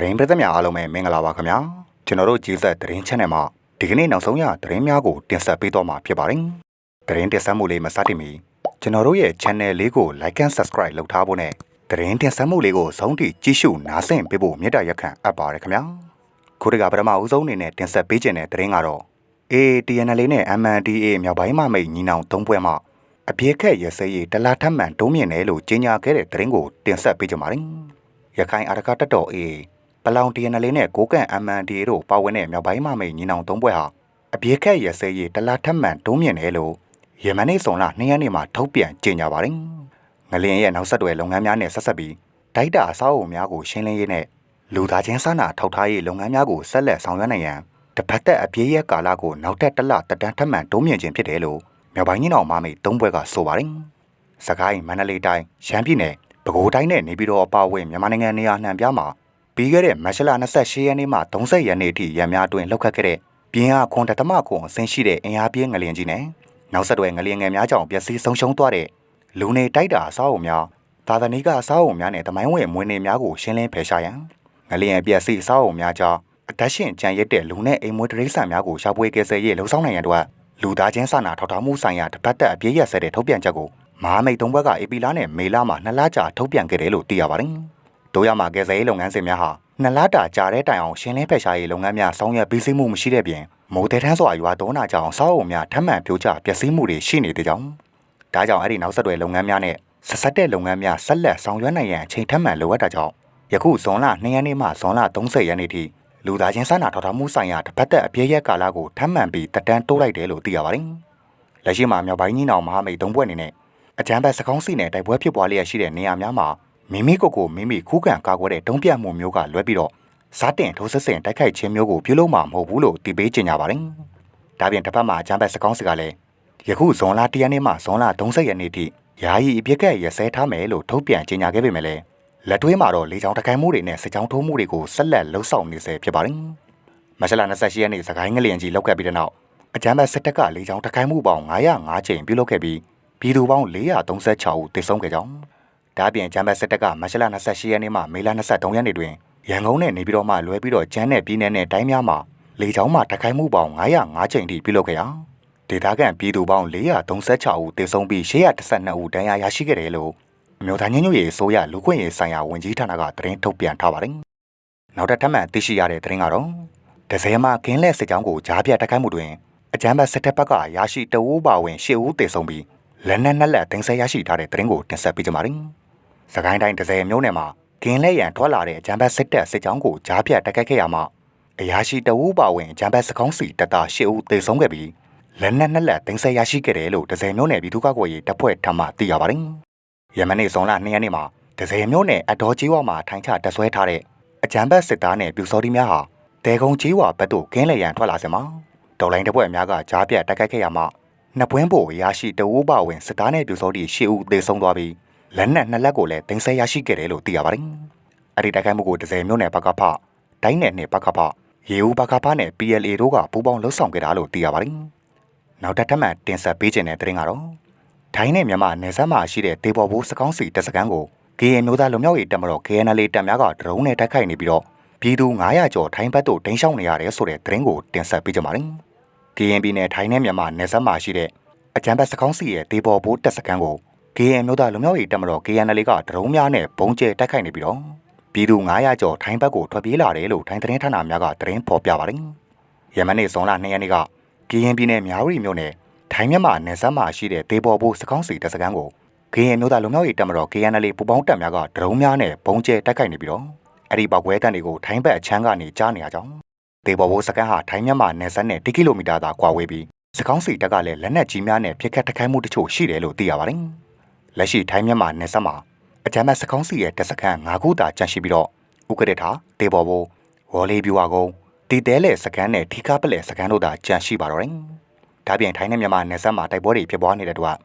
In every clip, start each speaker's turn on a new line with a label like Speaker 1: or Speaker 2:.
Speaker 1: သတင်းပရိသတ်များအားလုံးပဲမင်္ဂလာပါခင်ဗျာကျွန်တော်တို့ဂျေဇက်သတင်း channel မှာဒီကနေ့နောက်ဆုံးရသတင်းများကိုတင်ဆက်ပေးတော့မှာဖြစ်ပါတယ်သတင်းတင်ဆက်မှုလေးမစတင်မီကျွန်တော်တို့ရဲ့ channel လေးကို like and subscribe လုပ်ထားဖို့နဲ့သတင်းတင်ဆက်မှုလေးကိုဆုံးထိကြည့်ရှုနားဆင်ပေးဖို့မေတ္တာရက်ခံအပ်ပါတယ်ခင်ဗျာခုတကပထမဦးဆုံးအနေနဲ့တင်ဆက်ပေးခြင်းတဲ့သတင်းကတော့ ATNL နဲ့ MNDA မြောက်ပိုင်းမှမိတ်ညီနောင်သုံးပွဲမှအပြေခက်ရစရေးတလားထပ်မှန်တုံးမြင့်တယ်လို့ကြေညာခဲ့တဲ့သတင်းကိုတင်ဆက်ပေးကြပါမယ်ရခိုင်အာရကတက်တော် A ပလောင် TNL နဲ့ကိုကန့် MND တို့ပါဝင်တဲ့မြောက်ပိုင်းမှမိတ်ညီနောင်သုံးပွဲဟာအပြေခက်ရစဲရေးတလားထပ်မံတုံးမြင့်တယ်လို့ယမန်နေ့စုံလ2ရက်နေ့မှာထုတ်ပြန်ကြေညာပါတယ်။ငလင်ရဲ့နောက်ဆက်တွဲလုပ်ငန်းများနဲ့ဆက်ဆက်ပြီးဒိုက်တာအဆောက်အအုံများကိုရှင်းလင်းရေးနဲ့လူသားချင်းစာနာထောက်ထားရေးလုပ်ငန်းများကိုဆက်လက်ဆောင်ရွက်နိုင်ရန်တစ်ဖက်သက်အပြေးရဲ့ကာလကိုနောက်ထပ်တစ်လတက်တန်းထပ်မံတုံးမြင့်ခြင်းဖြစ်တယ်လို့မြောက်ပိုင်းညီနောင်မမိတ်သုံးဘွဲကဆိုပါတယ်။စကိုင်းမန္တလေးတိုင်းရှမ်းပြည်နယ်ပဲခူးတိုင်းနဲ့နေပြည်တော်အပါအဝင်မြန်မာနိုင်ငံနေရာနှံပြားမှာ ပြီးခဲ့တဲ့မတ်လ28ရက်နေ့မှ30ရက်နေ့ထိရံများအတွင်းလောက်ခတ်ခဲ့တဲ့ပြင်းအားခွန်တသမခွန်အဆင်းရှိတဲ့အင်အားပြင်းငလျင်ကြီးနဲ့နောက်ဆက်တွဲငလျင်ငယ်များကြောင့်ပျက်စီးဆုံးရှုံးသွားတဲ့လူနေတိုက်တာအဆောက်အုံများသာသနိကအဆောက်အုံများနဲ့တမိုင်းဝင်မွေးနေ့များကိုရှင်းလင်းဖယ်ရှားရန်ငလျင်ပျက်စီးအဆောက်အုံများကြောင့်အသက်ရှင်ကြံရစ်တဲ့လူနဲ့အိမ်မွေးတရိษံများကိုရှာဖွေကယ်ဆယ်ရေးလှုံ့ဆော်နိုင်ရန်အတွက်လူသားချင်းစာနာထောက်ထားမှုဆိုင်ရာတပတ်သက်အပြည့်ရဆက်တဲ့ထုတ်ပြန်ချက်ကိုမဟာမိတ်သုံးဘက်ကအေပီလာနဲ့မေလာမှာနှစ်လကြာထုတ်ပြန်ခဲ့တယ်လို့သိရပါတယ်။ တို့ရမှာကယ်ဆယ်ရေးလုပ်ငန်းစဉ်များဟာနှစ်လတာကြာတဲ့တိုင်အောင်ရှင်းလင်းဖက်ရှားရေးလုပ်ငန်းများဆောင်ရွက်ပြီးစီးမှုမရှိတဲ့ပြင်မိုးတဲထန်းစွာရွာသွန်းတာကြောင့်စောက်အုံများထပ်မံပြိုကျပျက်စီးမှုတွေရှိနေတဲ့ကြောင်းဒါကြောင့်အဲ့ဒီနောက်ဆက်တွဲလုပ်ငန်းများနဲ့ဆက်ဆက်တဲ့လုပ်ငန်းများဆက်လက်ဆောင်ရွက်နိုင်ရန်အချိန်ထပ်မံလိုအပ်တာကြောင့်ယခုဇွန်လ2ရက်နေ့မှဇွန်လ30ရက်နေ့ထိလူသားချင်းစာနာထောက်ထားမှုဆိုင်ရာတစ်ပတ်သက်အပြည့်ရဲ့ကာလကိုထပ်မံပြီးတက်တန်းတိုးလိုက်တယ်လို့သိရပါတယ်။လက်ရှိမှာမြောက်ပိုင်းညီနောင်မဟာမိတ်သုံးဘွဲ့အနေနဲ့အကြမ်းဖက်စကောင်းစီနဲ့တိုက်ပွဲဖြစ်ပွားလျက်ရှိတဲ့နေရာများမှာ မိမိကိုယ်ကိုမိမိခုခံကာကွယ်တဲ့တုံးပြတ်မှုမျိုးကလွဲပြီးတော့စားတင်ထိုးဆက်ဆင်တိုက်ခိုက်ခြင်းမျိုးကိုပြုလုပ်မှာမဟုတ်ဘူးလို့တည်ပေးကြေညာပါတယ်။ဒါပြင်တစ်ဖက်မှာအကြမ်းဖက်စကောင်းစီကလည်းယခုဇွန်လ1ရက်နေ့မှဇွန်လ30ရက်နေ့ထိယာယီအပြစ်ကဲ့ရစဲထားမယ်လို့ထုတ်ပြန်ကြေညာခဲ့ပေမဲ့လည်းလက်တွဲမှာတော့လေကြောင်းတကိုင်းမှုတွေနဲ့စစ်ကြောင်းထိုးမှုတွေကိုဆက်လက်လှုပ်ဆောင်နေဆဲဖြစ်ပါတယ်။မဆလာ28ရက်နေ့စကိုင်းငလျင်ကြီးလောက်ခဲ့ပြီးတဲ့နောက်အကြမ်းဖက်စစ်တပ်ကလေကြောင်းတကိုင်းမှုပေါင်း905ကြိမ်ပြုလုပ်ခဲ့ပြီးပြည်သူပေါင်း436ဦးသေဆုံးခဲ့ကြောင်း ဒါ့အပြင်ဂျမ်ဘတ်စစ်တပ်ကမတ်လ28ရက်နေ့မှမေလ23ရက်နေ့တွင်ရန်ကုန်နဲ့နေပြည်တော်မှလွဲပြီးတော့ကျန်းတဲ့ပြည်내နဲ့တိုင်းများမှာလေကြောင်းမှတခိုင်းမှုပေါင်း905ကြိမ်ထိပြုလုပ်ခဲ့ရာဒေသခံပြည်သူပေါင်း436ဦးသေဆုံးပြီး812ဦးဒဏ်ရာရရှိခဲ့တယ်လို့အမျိုးသားညညရေးအစိုးရလူခွင့်ရေးဆိုင်ရာဝန်ကြီးဌာနကသတင်းထုတ်ပြန်ထားပါတယ်။နောက်ထပ်ထပ်မံသိရှိရတဲ့သတင်းကတော့ဒဇယ်မှာကင်းလက်စစ်ကြောင်းကိုကြားပြတိုက်ခိုက်မှုတွင်အကြမ်းဖက်စစ်တပ်ဘက်ကရရှိတအူးပါဝင်၈ဦးသေဆုံးပြီးလက်နက်နှစ်လက်တင်ဆက်ရရှိထားတဲ့သတင်းကိုတင်ဆက်ပေးကြပါမယ်။ စကိုင်းတိုင်းဒဇယ်မျိုးနယ်မှာကင်းလက်ရန်ထွက်လာတဲ့အကြမ်းဖက်စစ်တပ်စစ်ကြောင်းကိုကြားပြတိုက်ခိုက်ခဲ့ရမှာအရာရှိတအူးပါဝင်အကြမ်းဖက်စကောင်းစီတပ်သား၈ဦးသေဆုံးခဲ့ပြီးလက်နက်နှစ်လက်တင်ဆက်ရရှိခဲ့တယ်လို့ဒဇယ်မျိုးနယ်ပြည်သူ့ကာကွယ်ရေးတပ်ဖွဲ့ထမှသိရပါတယ်။ယမန်နေ့ဇွန်လ2ရက်နေ့မှာဒဇယ်မျိုးနယ်အတော်ကြီးဝါမှာထိုင်းချတပ်ဆွဲထားတဲ့အကြမ်းဖက်စစ်သားနဲ့ပြူစောတိများဟာတဲကုံကြီးဝါဘက်သို့ကင်းလက်ရန်ထွက်လာစမှာဒေါ်လိုင်းတပ်ဖွဲ့များကကြားပြတိုက်ခိုက်ခဲ့ရမှာနှစ်ပွင့်ဖို့ရရှိတဝိုးပါဝင်စစ်သားနဲ့ပြူစောတိ၈ဦးသေဆုံးသွားပြီး လက်နက်နှစ်လက်ကိုလည်းတင်ဆက်ရရှိခဲ့တယ်လို့သိရပါတယ်။အဲ့ဒီတိုက်ခိုက်မှုကိုဒဇယ်မျိုးနယ်ဘကဖတိုင်းနယ်နဲ့ဘကဖရေဦးဘကဖနဲ့ PLA တို့ကပူးပေါင်းလှုပ်ဆောင်ခဲ့တာလို့သိရပါတယ်။နောက်တစ်ထပ်မှတင်ဆက်ပေးခြင်းတဲ့သတင်းကတော့ထိုင်းနဲ့မြန်မာနယ်စပ်မှာရှိတဲ့ဒေဘော်ဘူးစကောင်းစီတပ်စခန်းကို KN မျိုးသားလူမျိုးရေးတပ်မတော် KNL တပ်များကဒရုန်းနဲ့တိုက်ခိုက်နေပြီးတော့ပြည်သူ900ကျော်ထိုင်းဘက်သို့တင်ရှောင်နေရတယ်ဆိုတဲ့သတင်းကိုတင်ဆက်ပေးကြပါမယ်။ KNB နဲ့ထိုင်းနဲ့မြန်မာနယ်စပ်မှာရှိတဲ့အကြံဘတ်စကောင်းစီရဲ့ဒေဘော်ဘိုးတပ်စခန်းကို KN မျိုးသားလူမျိုးရေးတပ်မတော် KNL ကဒရုန်းများနဲ့ဘုံကျဲတိုက်ခိုက်နေပြီးတော့ပြည်သူ900ကျော်ထိုင်းဘက်ကိုထွက်ပြေးလာတယ်လို့ထိုင်းသတင်းဌာနများကသတင်းဖော်ပြပါတယ်။ယမန်နေ့ဇွန်လ2ရက်နေ့က KN ပြည်နယ်မြဝတီမြို့နယ်ထိုင်းမြန်မာနယ်စပ်မှာရှိတဲ့ဒေဘော်ဘိုးစကောင်းစီတပ်စခန်းကို KN မျိုးသားလူမျိုးရေးတပ်မတော် KNL ပူပေါင်းတပ်များကဒရုန်းများနဲ့ဘုံကျဲတိုက်ခိုက်နေပြီးတော့အဲ့ဒီပောက်ကွဲတန်တွေကိုထိုင်းဘက်အချမ်းကနေကြားနေရကြောင်းဒေဘော်ဘိုးစကန်ဟာထိုင်းမြန်မာနယ်စပ်နဲ့1ကီလိုမီတာသာကွာဝေးပြီးစကောင်းစီတပ်ကလည်းလက်နက်ကြီးများနဲ့ပြစ်ခတ်တိုက်ခိုက်မှုတချို့ရှိတယ်လို့သိရပါတယ်။ လက်ရှိထိုင်းမြန်မာနယ်စပ်မှာအကြမ်းဖက်စကောင်းစီရဲ့တပ်စခန်း၅ခုသာကျန်ရှိပြီးတော့ဥက္ကဋ္ဌထာဒေဘော်ဘိုးဝေါ်လေးပြူဝကုန်းတီတဲလေစကန်နဲ့ထီကားပလက်စကန်တို့သာကျန်ရှိပါတော့တယ်။ဒါပြင်ထိုင်းနဲ့မြန်မာနယ်စပ်မှာတိုက်ပွဲတွေဖြစ်ပွားနေတဲ့တော့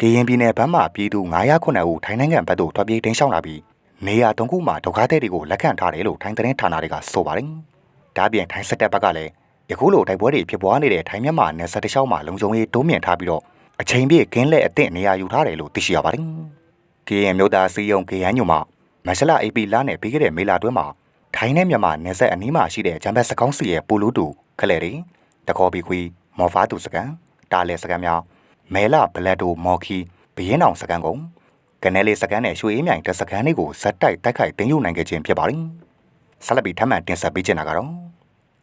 Speaker 1: ကရင်ပြည်နယ်ဘက်မှပြည်သူ909ဦးထိုင်းနိုင်ငံဘက်သို့ထွက်ပြေးတင်းရှောင်လာပြီးနေရာ၃ခုမှာဒုက္ခသည်တွေကိုလက်ခံထားတယ်လို့ထိုင်းသတင်းဌာနတွေကဆိုပါတယ်။ဒါပြင်ထိုင်းစစ်တပ်ဘက်ကလည်းယခုလိုတိုက်ပွဲတွေဖြစ်ပွားနေတဲ့ထိုင်းမြန်မာနယ်စပ်တစ်လျှောက်မှာလုံခြုံရေးတိုးမြင့်ထားပြီးတော့ အချိန်ပြည့်ကင်းလက်အသင့်နေရာယူထားတယ်လို့သိရှိရပါတယ်။ KN မြို့သားစီယုံ KN ညုံမှာမဆလာ AP လာနဲ့ပြီးခဲ့တဲ့မေလာတွင်းမှာထိုင်းနဲ့မြန်မာနယ်စပ်အနီးမှာရှိတဲ့ဂျမ်ဘတ်စကောင်းစီရဲ့ပူလူတူခလဲတွေတခေါ်ဘီခွီမော်ဖာတူစကန်တာလဲစကန်များမဲလာဘလက်တိုမော်ခီဘရင်အောင်စကန်ကုန်ကနေလေးစကန်နဲ့ရွှေအေးမြိုင်တစကန်တွေကိုဇက်တိုက်တိုက်ခိုက်တင်ယူနိုင်ခဲ့ခြင်းဖြစ်ပါတယ်ဆက်လက်ပြီးထပ်မံတင်ဆက်ပေးချင်တာကတော့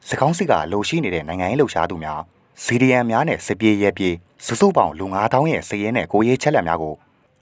Speaker 1: စကောင်းစီကလိုရှိနေတဲ့နိုင်ငံရေးလှုပ်ရှားသူများ စီဒီအမ်များနဲ့စစ်ပြေးရဲပြေးစုစုပေါင်းလူ9000ရဲ့စည်ရဲနဲ့ကိုရေးချက်လက်များကို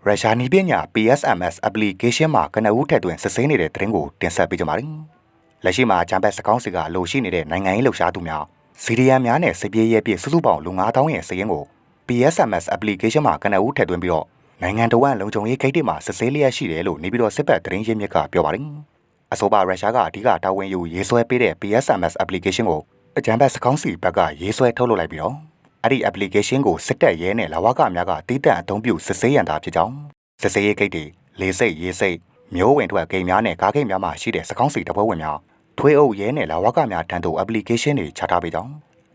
Speaker 1: ရုရှားနီးပညာ PSMS application မှာကနဦးထည့်သွင်းစစ်ဆေးနေတဲ့သတင်းကိုတင်ဆက်ပေးကြပါမယ်။လက်ရှိမှာဂျမ်ဘတ်စကောင်းစီကလိုရှိနေတဲ့နိုင်ငံရေးလှုပ်ရှားသူများစီဒီအမ်များနဲ့စစ်ပြေးရဲပြေးစုစုပေါင်းလူ9000ရဲ့စည်ရဲကို PSMS application မှာကနဦးထည့်သွင်းပြီးတော့နိုင်ငံတော်ဝန်လုံခြုံရေးဂိတ်တွေမှာစစ်ဆေးလျက်ရှိတယ်လို့နေပြီးတော့စစ်ပတ်သတင်းရင်းမြစ်ကပြောပါတယ်။အဆိုပါရုရှားကအဓိကတာဝန်ယူရေးဆွဲပေးတဲ့ PSMS application ကို အကြံဘတ်စကောင်းစီဘက်ကရေးဆွဲထုတ်လုပ်လိုက်ပြီးတော့အဲ့ဒီ application ကိုစစ်တပ်ရဲနဲ့လဝကများကတည်တံ့အသုံးပြုစစ်ဆေးရန်သာဖြစ်ကြောင်းစစ်ဆေးရေးဂိတ်တွေလေစိတ်ရေးစိတ်မျိုးဝင်ထွက်ဂိတ်များနဲ့ကားဂိတ်များမှာရှိတဲ့စကောင်းစီတပွဲဝင်များထွေးအုပ်ရဲနဲ့လဝကများတန်တူ application တွေချထားပေးကြောင်း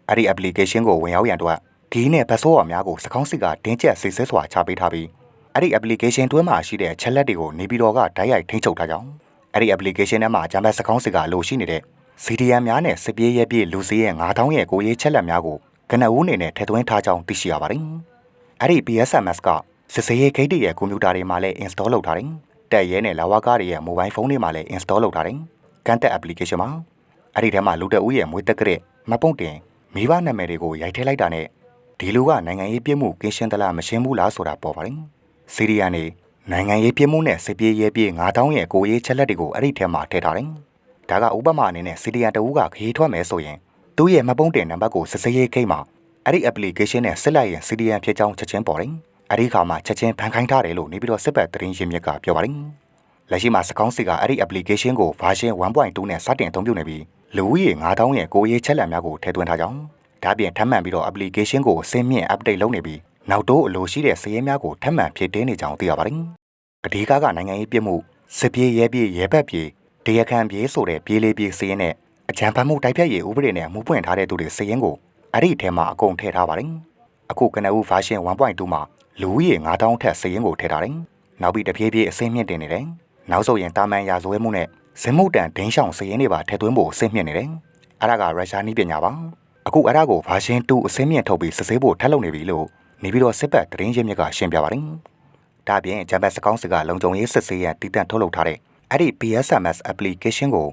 Speaker 1: အဲ့ဒီ application ကိုဝင်ရောက်ရန်အတွက်ဒီနဲ့ဘတ်ဆိုးဝါများကိုစကောင်းစီကတင်းကျပ်စစ်ဆေးစွာချပေးထားပြီးအဲ့ဒီ application တွဲမှာရှိတဲ့ချက်လက်တွေကိုနေပြည်တော်ကဓာတ်ရိုက်ထိန်းချုပ်ထားကြောင်းအဲ့ဒီ application ထဲမှာဂျမ်ဘတ်စကောင်းစီကလိုရှိနေတဲ့ CDM များနဲ့စစ်ပြေးရဲပြေးလူစီးရဲ့9000ရဲ့ကိုရေးချက်လက်များကိုကနဦးအနေနဲ့ထည့်သွင်းထားကြောင်းသိရှိရပါတယ်။အဲ့ဒီ PSMS ကစစ်စေးရေးဂိတ်တွေရဲ့ကွန်ပျူတာတွေမှာလည်း install လုပ်ထားတယ်။တက်ရဲနဲ့လာဝကားတွေရဲ့ mobile phone တွေမှာလည်း install လုပ်ထားတယ်။ကန်တက် application မှာအဲ့ဒီထဲမှာလူတက်ဦးရဲ့မွေးတက်ကရက်မပုံတင်မိဘနာမည်တွေကိုရိုက်ထည့်လိုက်တာနဲ့ဒီလူကနိုင်ငံရေးပြည့်မှုကင်းရှင်းသလားမရှင်းဘူးလားဆိုတာပေါ်ပါတယ်။စီးရီးယားနေနိုင်ငံရေးပြည့်မှုနဲ့စစ်ပြေးရဲပြေး9000ရဲ့ကိုရေးချက်လက်တွေကိုအဲ့ဒီထဲမှာထည့်ထားတယ်။ ဒါကဥပမာအနေနဲ့စီဒီယန်တဦးကခရီးထွက်မယ်ဆိုရင်သူ့ရဲ့မပုံတင်နံပါတ်ကိုစစ်ဆေးရေးဂိတ်မှာအဲ့ဒီ application နဲ့ဆက်လိုက်ရင် CDN ဖြစ်ကြောင်းချက်ချင်းပေါ်တယ်။အဲ့ဒီခါမှာချက်ချင်းဖန်ခိုင်းထားတယ်လို့နေပြီးတော့စစ်ပတ်သတင်းရင်းမြစ်ကပြောပါတယ်။လက်ရှိမှာစကောင်းစီကအဲ့ဒီ application ကို version 1.2နဲ့စတင်အသုံးပြုနေပြီးလူဦးရေ9000ရဲ့ကိုရေးချက်လက်များကိုထည့်သွင်းထားကြောင်းဒါပြင်ထပ်မံပြီးတော့ application ကိုအစင်းမြင့် update လုပ်နေပြီးနောက်တော့အလိုရှိတဲ့စည်ရင်းများကိုထပ်မံဖြည့်တင်းနေကြောင်းသိရပါတယ်။အဓိကကနိုင်ငံရေးပြစ်မှုစစ်ပြေးရဲပြေးရဲဘက်ပြေး တရားခံပြေးဆိုတဲ့ပြေးလေးပြေးစည်ရင်းနဲ့အကြံဖတ်မှုတိုက်ဖြတ်ရေးဥပဒေနဲ့မှုပွင့်ထားတဲ့သူတွေစည်ရင်းကိုအဲ့ဒီထဲမှာအကုန်ထည့်ထားပါတယ်။အခုကနအူ version 1.2မှာလူဦးရေ9000ထက်စည်ရင်းကိုထည့်ထားတယ်။နောက်ပြီးတဖြည်းဖြည်းအစင်းမြင့်တင်နေတယ်။နောက်ဆိုရင်တာမန်ရာဇဝဲမှုနဲ့ဇင်မှုတန်ဒင်းရှောင်စည်ရင်းတွေပါထည့်သွင်းဖို့အဆင့်မြင့်နေတယ်။အဲ့ဒါကရုရှားနည်းပညာပါ။အခုအဲ့ဒါကို version 2အစင်းမြင့်ထုတ်ပြီးစစ်ဆေးဖို့ထပ်လုပ်နေပြီလို့နေပြီးတော့စစ်ပတ်သတင်းရင်းမြစ်ကရှင်းပြပါတယ်။ဒါပြင်ဂျမ်ဘတ်စကောင်းစကလုံခြုံရေးစစ်ဆေးရန်တည်တံ့ထုတ်လုပ်ထားတဲ့ အဲ့ဒီ PSMS application ကို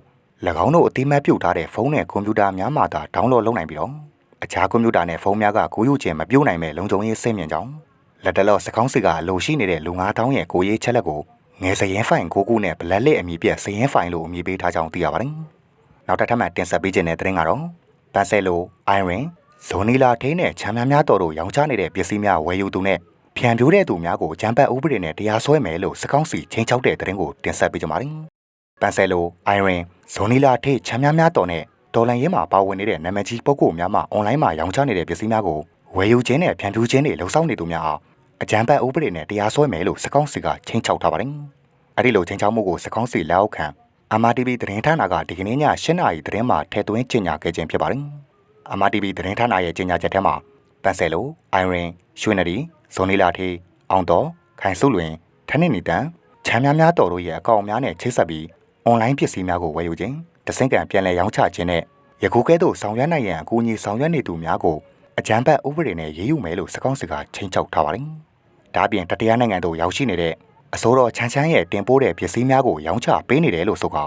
Speaker 1: ၎င်းတို့အတိမတ်ပြုတ်ထားတဲ့ဖုန်းနဲ့ကွန်ပျူတာများမှာသာ download လုပ်နိုင်ပြီးတော့အခြားကွန်ပျူတာနဲ့ဖုန်းများကကိုယူခြင်းမပြုတ်နိုင်မဲ့လုံခြုံရေးစိတ်မြင့်ကြောင်းလက်တလော့စကောင်းစီကလိုရှိနေတဲ့လူ9000ရဲ့ကိုရေးချက်လက်ကိုငယ်စရင်ဖိုင်ကိုကူနဲ့ဘလက်လက်အမည်ပြစရင်ဖိုင်လို့အမည်ပေးထားကြောင်းသိရပါတယ်။နောက်တစ်ထပ်မှတင်ဆက်ပေးခြင်းတဲ့သတင်းကတော့ပန်ဆယ်လိုအိုင်ရင်ဇိုနီလာထိန်းနဲ့ချမ်းများများတော်တို့ရောင်းချနေတဲ့ပစ္စည်းများဝယ်ယူသူနဲ့ ဖြန်ပြိုးတဲ့သူများကိုဂျမ်ဘတ်ဥပဒေနဲ့တရားစွဲမယ်လို့စကောင်းစီချင်းချောက်တဲ့သတင်းကိုတင်ဆက်ပေးကြပါမယ်။ပန်ဆယ်လိုအိုင်ရင်ဇိုနီလာထိချမ်းများများတော်နဲ့ဒေါ်လာရင်းမှာပါဝင်နေတဲ့နာမည်ကြီးပုဂ္ဂိုလ်များမှအွန်လိုင်းမှာရောင်းချနေတဲ့ပစ္စည်းများကိုဝယ်ယူခြင်းနဲ့ဖြန်ဖြူးခြင်းတွေလှုံ့ဆော်နေသူများအားအကြံပတ်ဥပဒေနဲ့တရားစွဲမယ်လို့စကောင်းစီကချင်းချောက်ထားပါတယ်။အဲဒီလိုချင်းချောက်မှုကိုစကောင်းစီလက်အောက်ခံ MRTV သတင်းဌာနကဒီကနေ့ည8:00နာရီသတင်းမှာထည့်သွင်းကြေညာခဲ့ခြင်းဖြစ်ပါတယ်။ MRTV သတင်းဌာနရဲ့ကြေညာချက်ထဲမှာပန်ဆယ်လိုအိုင်ရင်ရွှေနရီ ဇွန်နီလာထေးအောင်တော်ခိုင်စုလွင်ထန်းနေနီတန်ချမ်းများများတော်တို့ရဲ့အကောင့်များနဲ့ချိတ်ဆက်ပြီးအွန်လိုင်းပစ္စည်းများကိုဝယ်ယူခြင်းတဆင့်ကံပြန်လည်ရောင်းချခြင်းနဲ့ယခုကဲ့သို့ဆောင်ရွက်နိုင်ရန်အကူအညီဆောင်ရွက်နေသူများကိုအကြမ်းဖက်ဥပဒေနဲ့ရေးယူမယ်လို့စကောင်းစကားချင်းချောက်ထားပါတယ်။ဒါ့အပြင်တတရားနိုင်ငံသို့ရောက်ရှိနေတဲ့အစိုးရချမ်းချမ်းရဲ့တင်ပို့တဲ့ပစ္စည်းများကိုရောင်းချပေးနေတယ်လို့ဆိုကာ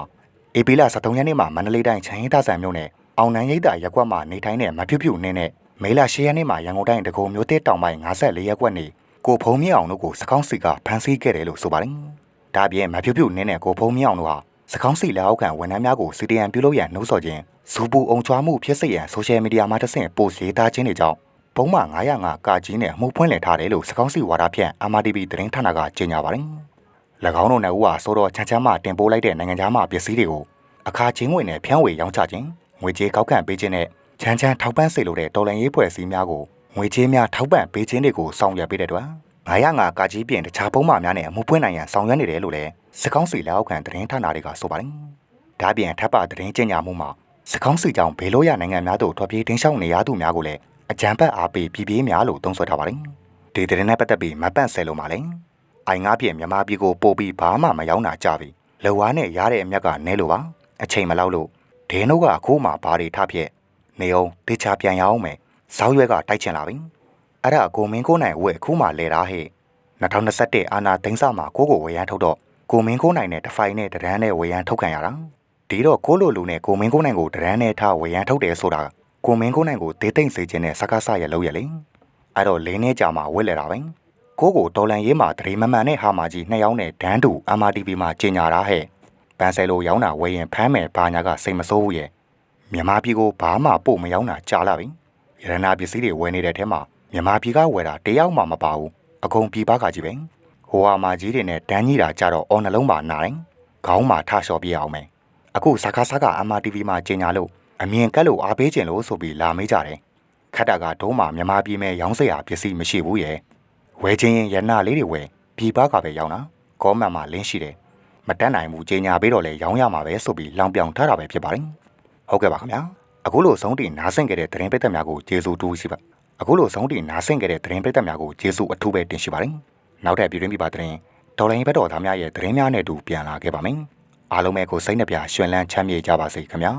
Speaker 1: အေပီလာ73ရက်နေ့မှာမန္တလေးတိုင်းချမ်းရည်သားဆန်မြို့နယ်အောင်နန်းရိပ်သာရက်ကွက်မှာနေထိုင်တဲ့မဖြူဖြူနင်းနဲ့ မေလာ10ရက်နေ့မှာရန်ကုန်တိုင်းတကုံမြို့သေးတောင်ပိုင်း54ရက်ကွက်နေကိုဖုံးမြင့်အောင်တို့ကိုစကောင်းစီကဖမ်းဆီးခဲ့တယ်လို့ဆိုပါတယ်။ဒါ့အပြင်မဖြူဖြူနင်းနဲ့ကိုဖုံးမြင့်အောင်တို့ဟာစကောင်းစီလက်အောက်ခံဝန်ထမ်းများကိုစီတီအမ်ပြုလုပ်ရန်နှိုးဆော်ခြင်းဇူပူအုံချွားမှုဖြစ်စေရန်ဆိုရှယ်မီဒီယာမှာတဆင့်ပို့ရေးသားခြင်းတွေကြောင့်ပုံမှန်905ကာကြီးနဲ့အမှုဖွင့်လှစ်ထားတယ်လို့စကောင်းစီဝါဒဖြန့် MRTV သတင်းဌာနကကြေညာပါတယ်။၎င်းတို့နဲ့ဦးဟာစိုးတော့ချမ်းချမ်းမှတင်ပို့လိုက်တဲ့နိုင်ငံသားမှပစ္စည်းတွေကိုအခါချင်းငွေနဲ့ဖြန့်ဝေရောင်းချခြင်းငွေကြေးကောက်ခံပေးခြင်းနဲ့ ချမ်းချမ်းထောက်ပံ့စေလိုတဲ့တော်လှန်ရေးဖွဲ့စည်းများကိုငွေကြေးများထောက်ပံ့ပေးခြင်းတွေကိုဆောင်ရွက်ပေးတဲ့အတွက်905ကာကြီးပြင်တခြားပုံမှန်များနဲ့အမှုပွင့်နိုင်ရန်ဆောင်ရွက်နေတယ်လို့လည်းစကောင်းစီလက်အောက်ခံသတင်းဌာနတွေကဆိုပါတယ်။ဒါပြင်ထပ်ပါသတင်းကြေညာမှုမှာစကောင်းစီကြောင့်ဘေလိုရနိုင်ငံများသို့ထွက်ပြေးတင်းရှောင်နေရသူများကိုလည်းအကြံပတ်အားပေးပြည်ပြေးများလို့သုံးဆွဲထားပါတယ်။ဒီသတင်းနဲ့ပတ်သက်ပြီးမပန့်ဆယ်လို့မှလည်းအိုင်ငါပြည့်မြန်မာပြည်ကိုပို့ပြီးဘာမှမရောက်နာကြပြီ။လောဝါနဲ့ရတဲ့အမြက်ကနဲလို့ပါအချိန်မလောက်လို့ဒင်းတို့ကအခုမှဘာတွေထဖြစ် နေအောင်တေချာပြန်ရအောင်မယ်ဇောက်ရွက်ကတိုက်ချင်လာပြီအဲ့ဒါကိုမင်းကိုနိုင်ဝက်အခုမှလဲတာဟဲ့2021အာနာသိန်းစာမှာကိုကိုဝေယန်းထုတ်တော့ကိုမင်းကိုနိုင်နဲ့တဖိုင်နဲ့တရန်းနဲ့ဝေယန်းထုတ်ခံရတာဒီတော့ကိုလိုလူနဲ့ကိုမင်းကိုနိုင်ကိုတရန်းနဲ့ထားဝေယန်းထုတ်တယ်ဆိုတာကိုမင်းကိုနိုင်ကိုဒေးသိမ့်စေခြင်းနဲ့စကားဆရလောက်ရလေအဲ့တော့လင်းနေကြမှာဝက်လဲတာပဲကိုကိုတော်လန်ရေးမှာဒရေမမှန်နဲ့ဟာမာကြီးနှစ်ယောက်နဲ့ဒန်းတူ MRTV မှာကျင်ညာတာဟဲ့ပန်ဆယ်လိုရောင်းတာဝေရင်ဖမ်းမယ်ဘာညာကစိတ်မစိုးဘူးရဲ့ မြန်မာပြည်ကိုဘာမှပို့မရောင်းတာကြာလာပြီရတနာပစ္စည်းတွေဝယ်နေတဲ့ထဲမှာမြန်မာပြည်ကဝယ်တာတယောက်မှမပါဘူးအကုန်ပြည်ပကကြီးပဲဟိုဟာမာကြီးတွေနဲ့ဒန်းကြီးတာကြတော့အော်နှလုံးပါနာတယ်ခေါင်းမှာထလျှော်ပြအောင်မယ်အခုစကားစကား MRTV မှာကျင်ညာလို့အမြင်ကက်လို့အားပေးခြင်းလို့ဆိုပြီးလာမေးကြတယ်ခက်တာကဒုံးမှာမြန်မာပြည်မဲ့ရောင်းစရာပစ္စည်းမရှိဘူးရဲ့ဝယ်ခြင်းရင်ရနာလေးတွေဝယ်ပြည်ပကပဲရောင်းတာကောမန်မှာလင်းရှိတယ်မတတ်နိုင်ဘူးကျင်ညာပေးတော့လဲရောင်းရမှာပဲဆိုပြီးလောင်ပြောင်ထားတာပဲဖြစ်ပါတယ် ဟုတ်ကဲ့ပါခင်ဗျာအခုလိုဆုံးတင်နားဆင့်ခဲ့တဲ့သတင်းပိတ်သက်များကိုကျေးဇူးတူးရှိပါအခုလိုဆုံးတင်နားဆင့်ခဲ့တဲ့သတင်းပိတ်သက်များကိုကျေးဇူးအထူးပဲတင်ရှိပါတယ်နောက်ထပ်ပြည်တွင်းပြပါသတင်းဒေါ်လာရင်းဘက်တော်သားများရဲ့သတင်းများနဲ့အတူပြန်လာခဲ့ပါမယ်အားလုံးပဲကိုစိတ်နှပြရွှင်လန်းချမ်းမြေ့ကြပါစေခင်ဗျာ